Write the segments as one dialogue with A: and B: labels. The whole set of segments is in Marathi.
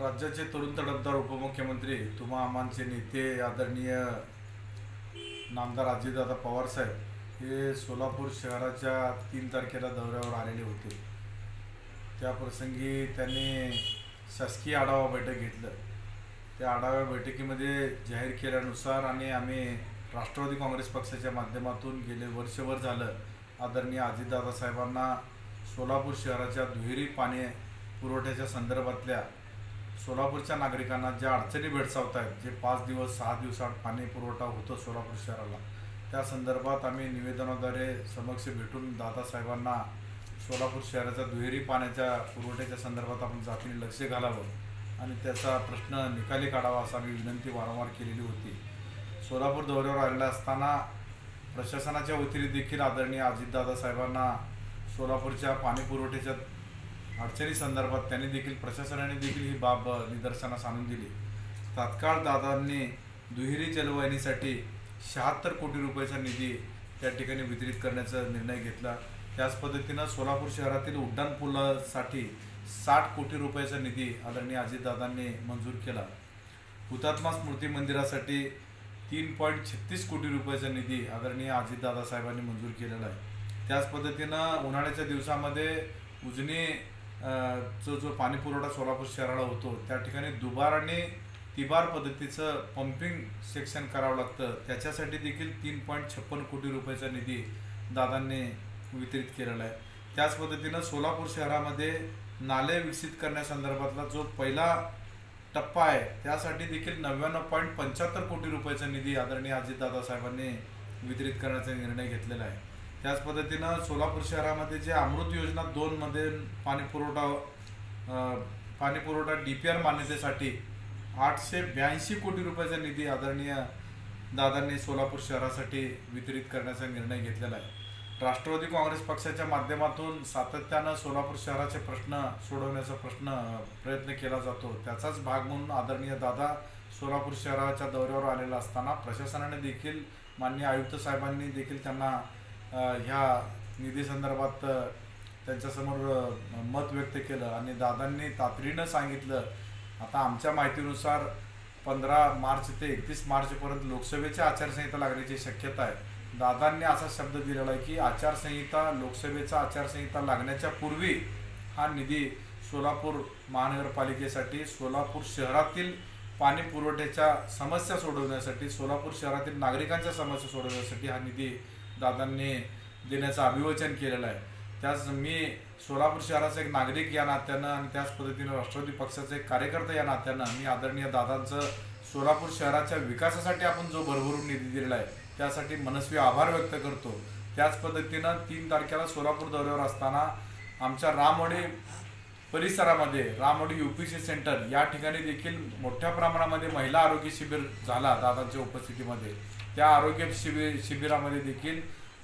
A: राज्याचे तरुण तडफदार उपमुख्यमंत्री तुम्हा आमांचे नेते आदरणीय नामदार अजितदादा पवार साहेब हे सोलापूर शहराच्या तीन तारखेला दौऱ्यावर आलेले होते. त्या प्रसंगी त्यांनी शासकीय आढावा बैठक घेतलं. त्या आढाव्या बैठकीमध्ये जाहीर केल्यानुसार आणि आम्ही राष्ट्रवादी काँग्रेस पक्षाच्या माध्यमातून गेले वर्षभर झालं. आदरणीय अजितदादा साहेबांना सोलापूर शहराच्या दुहेरी पाणी पुरवठ्याच्या संदर्भातल्या सोलापूरच्या नागरिकांना ज्या अडचणी भेडसावत आहेत जे पाच दिवस सहा दिवसाआड पाणी पुरवठा होतो सोलापूर शहराला त्या संदर्भात आम्ही निवेदनाद्वारे समक्ष भेटून दादासाहेबांना सोलापूर शहराच्या दुहेरी पाण्याच्या पुरवठ्याच्या संदर्भात आपण जातीने लक्ष घालावं आणि त्याचा प्रश्न निकाली काढावा असा आम्ही विनंती वारंवार केलेली होती. सोलापूर दौऱ्यावर आलेला असताना प्रशासनाच्या वतीने देखील आदरणीय अजितदादा साहेबांना सोलापूरच्या पाणी पुरवठ्याच्या अडचणी संदर्भात त्यांनी देखील प्रशासनाने देखील ही बाब निदर्शनास आणून दिली. तात्काळ दादांनी दुहेरी जलवाहिनीसाठी शहात्तर कोटी रुपयाचा निधी त्या ठिकाणी वितरित करण्याचा निर्णय घेतला. त्याच पद्धतीनं सोलापूर शहरातील उड्डाण पुलासाठी साठ कोटी रुपयाचा निधी आदरणीय अजितदादांनी मंजूर केला. हुतात्मा स्मृती मंदिरासाठी तीन पॉईंट छत्तीस कोटी रुपयाचा निधी आदरणीय अजितदादा साहेबांनी मंजूर केलेला आहे. त्याच पद्धतीनं उन्हाळ्याच्या दिवसामध्ये उजनी जो जो पाणी पुरवठा सोलापूर शहराला होतो त्या ठिकाणी दुबाराने तिबार पद्धतीचं पंपिंग सेक्शन करावं लागतं. त्याच्यासाठी देखील तीन पॉईंट छप्पन कोटी रुपयाचा निधी दादांनी वितरित केलेला आहे. त्याच पद्धतीनं सोलापूर शहरामध्ये नाले विकसित करण्यासंदर्भातला जो पहिला टप्पा आहे त्यासाठी देखील नव्याण्णव पॉईंट पंच्याहत्तर कोटी रुपयाचा निधी आदरणीय अजितदादा साहेबांनी वितरित करण्याचा निर्णय घेतलेला आहे. त्याच पद्धतीनं सोलापूर शहरामध्ये जे अमृत योजना दोनमध्ये पाणी पुरवठा पाणी पुरवठा डी पी आर मान्यतेसाठी आठशे ब्याऐंशी कोटी रुपयाचा निधी आदरणीय दादांनी सोलापूर शहरासाठी वितरित करण्याचा निर्णय घेतलेला आहे. राष्ट्रवादी काँग्रेस पक्षाच्या माध्यमातून सातत्यानं सोलापूर शहराचे प्रश्न सोडवण्याचा प्रश्न प्रयत्न केला जातो. त्याचाच भाग म्हणून आदरणीय दादा सोलापूर शहराच्या दौऱ्यावर आलेला असताना प्रशासनाने देखील माननीय आयुक्त साहेबांनी देखील त्यांना ह्या निधीसंदर्भात त्यांच्यासमोर मत व्यक्त केलं आणि दादांनी तातडीनं सांगितलं. आता आमच्या माहितीनुसार पंधरा मार्च ते एकतीस मार्चपर्यंत लोकसभेची आचारसंहिता लागण्याची शक्यता आहे. दादांनी असा शब्द दिलेला आहे की आचारसंहिता लोकसभेचा आचारसंहिता लागण्याच्या पूर्वी हा निधी सोलापूर महानगरपालिकेसाठी सोलापूर शहरातील पाणी पुरवठ्याच्या समस्या सोडवण्यासाठी सोलापूर शहरातील नागरिकांच्या समस्या सोडवण्यासाठी हा निधी दादांनी देण्याचं अभिवचन केलेलं आहे. त्याच मी सोलापूर शहराचा एक नागरिक या नात्यानं आणि त्याच पद्धतीनं राष्ट्रवादी पक्षाचा एक कार्यकर्ता या नात्यानं मी आदरणीय दादांचं सोलापूर शहराच्या विकासासाठी आपण जो भरभरून निधी दिलेला आहे त्यासाठी मनस्वी आभार व्यक्त करतो. त्याच पद्धतीनं तीन तारखेला सोलापूर दौऱ्यावर असताना आमच्या रामवाडी परिसरामध्ये रामवाडी युपीसी सेंटर या ठिकाणी देखील मोठ्या प्रमाणामध्ये महिला आरोग्य शिबिर झाला दादांच्या उपस्थितीमध्ये. त्या आरोग्य शिबिर शिबिरामध्ये देखील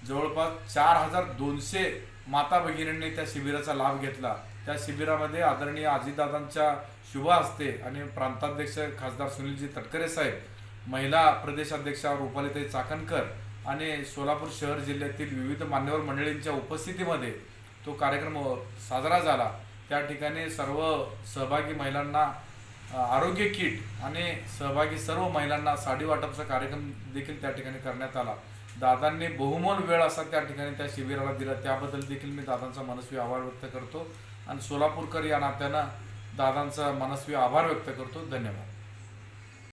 A: जवळपास चार हजार दोनशे माता भगिनींनी त्या शिबिराचा लाभ घेतला. त्या शिबिरामध्ये आदरणीय आजीदादांच्या शुभ असते आणि प्रांताध्यक्ष खासदार सुनीलजी तटकरे साहेब महिला प्रदेशाध्यक्षा रुपालीताई चाकणकर आणि सोलापूर शहर जिल्ह्यातील विविध मान्यवर मंडळींच्या उपस्थितीमध्ये तो कार्यक्रम साजरा झाला. त्या ठिकाणी सर्व सहभागी महिलांना आरोग्य किट आणि सहभागी सर्व महिलांना साडी वाटपचा कार्यक्रम देखील त्या ठिकाणी करण्यात आला. दादांनी बहुमोल वेळ असा त्या ठिकाणी त्या शिबिराला दिला. त्याबद्दल देखील मी दादांचा मनस्वी आभार व्यक्त करतो. आणि सोलापूरकर या नात्यानं दादांचा मनस्वी आभार व्यक्त करतो. धन्यवाद.